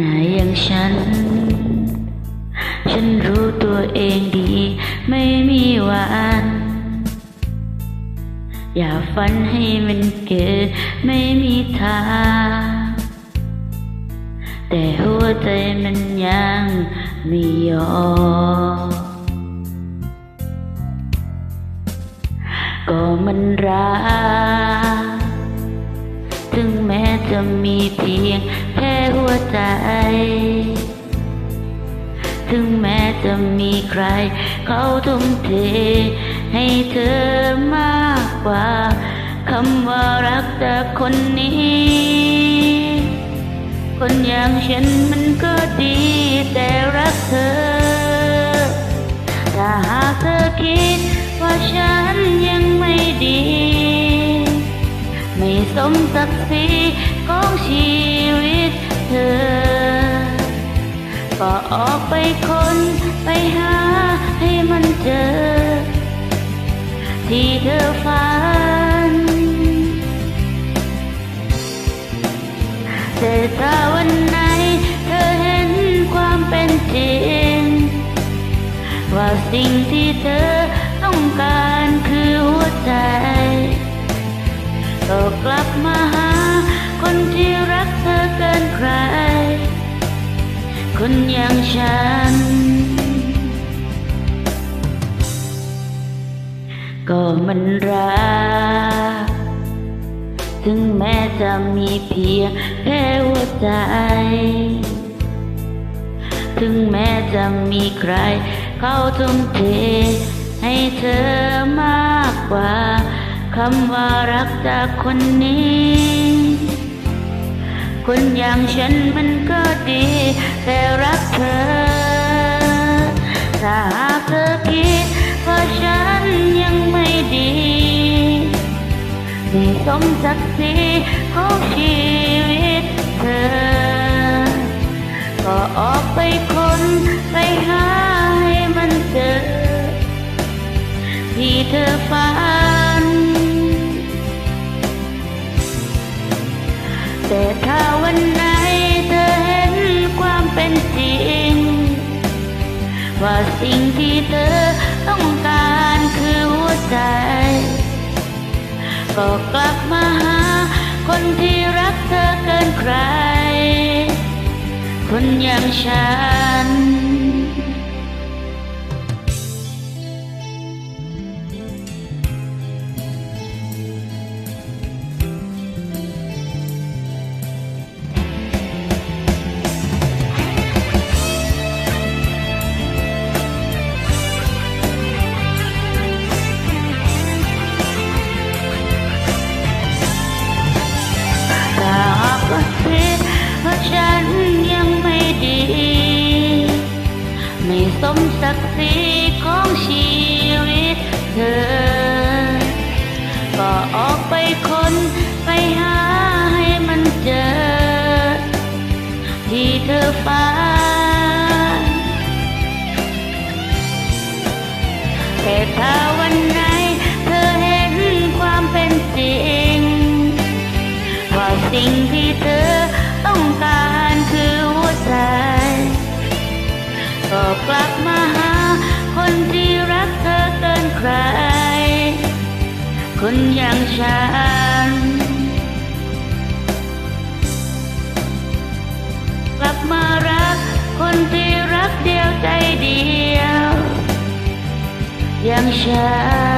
นายอย่างฉัน ฉันรู้ตัวเองดี ไม่มีวันอย่าฝันให้มันเกิดไม่มีทางแต่หัวใจมันยังไม่ยอมก็มันรักถึงแม้ จะมีเพียงแค่หัวใจ ถึงแม้จะมีใคร เขาทุ่มเท ให้เธอมากกว่าคำว่ารักจากคนนี้ คนอย่างฉันมันก็ดีแต่รักเธอ ถ้าหากเธอคิดว่าฉันยังไม่ดี ไม่สมศักดิ์ศรี ของชีวิตเธอ ก็ออกไปคนไปหาให้มันเจอ ที่เธอฝัน แต่ถ้าวันไหนเธอเห็นความเป็นจริง ว่าสิ่งที่เธอต้องการคือหัวใจ ก็กลับมาหา คนที่รักเธอเกินใคร คนอย่างฉัน ก็มันรัก ถึงแม้จะมีเพียงแค่หัวใจ ถึงแม้จะมีใคร เขาทุ่มเทให้เธอมากกว่า คำว่ารักจากคนนี้ คนอย่างฉันมันก็ดี แต่รักเธอ ถ้าหากเธอคิดว่าฉันยังไม่ดีไม่สมศักดิ์ศรีของชีวิตเธอ ก็ออกไปคนไปหาให้มันเจอ ที่เธอฝัน แต่ถ้าวันไหนเธอเห็นความเป็นจริง ว่าสิ่งที่เธอต้องการคือหัวใจ ก็กลับมาหาคนที่รักเธอเกินใคร คนอย่างฉัน สมศักดิ์ศรีของชีวิตเธอ ก็ออกไปคนไปหาให้มันเจอ ที่เธอฝัน ก็กลับมาหา คนที่รักเธอเกินใคร คนอย่างฉัน กลับมารัก คนที่รักเดียวใจเดียว อย่างฉัน